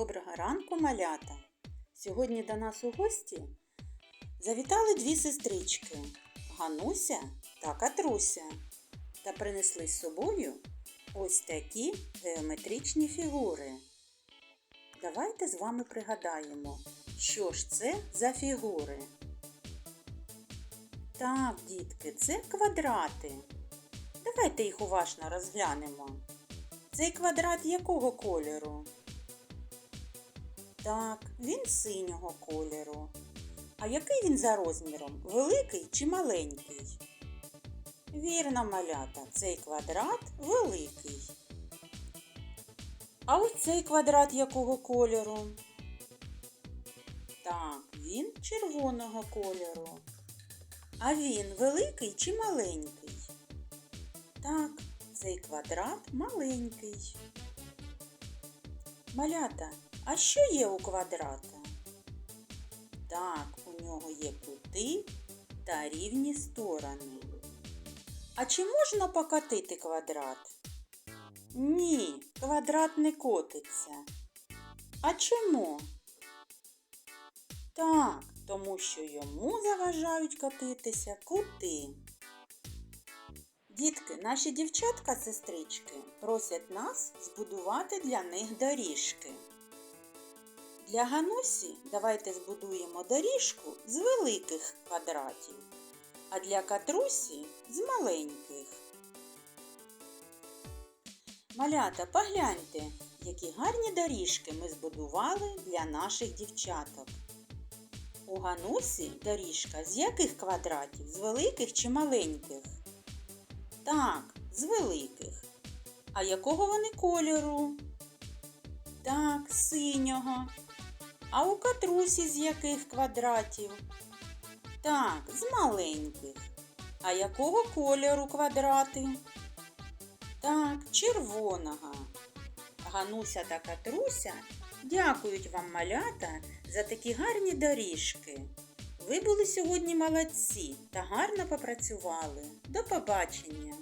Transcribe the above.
Доброго ранку, малята! Сьогодні до нас у гості завітали дві сестрички Гануся та Катруся та принесли з собою ось такі геометричні фігури. Давайте з вами пригадаємо, що ж це за фігури. Так, дітки, це квадрати. Давайте їх уважно розглянемо. Цей квадрат якого кольору? Так, він синього кольору. А який він за розміром? Великий чи маленький? Вірно, малята, цей квадрат великий. А ось цей квадрат якого кольору? Так, він червоного кольору. А він великий чи маленький? Так, цей квадрат маленький. Малята, а що є у квадрата? Так, у нього є кути та рівні сторони. А чи можна покатити квадрат? Ні, квадрат не котиться. А чому? Так, тому що йому заважають катитися кути. Дітки, наші дівчатка-сестрички просять нас збудувати для них доріжки. Для Ганусі давайте збудуємо доріжку з великих квадратів, а для Катрусі з маленьких. Малята, погляньте, які гарні доріжки ми збудували для наших дівчаток. У Ганусі доріжка з яких квадратів? З великих чи маленьких? Так, з великих. А якого вони кольору? Так, синього. А у катрусі з яких квадратів? Так, з маленьких. А якого кольору квадрати? Так, червоного. Гануся та Катруся дякують вам, малята, за такі гарні доріжки. Ви були сьогодні молодці та гарно попрацювали. До побачення!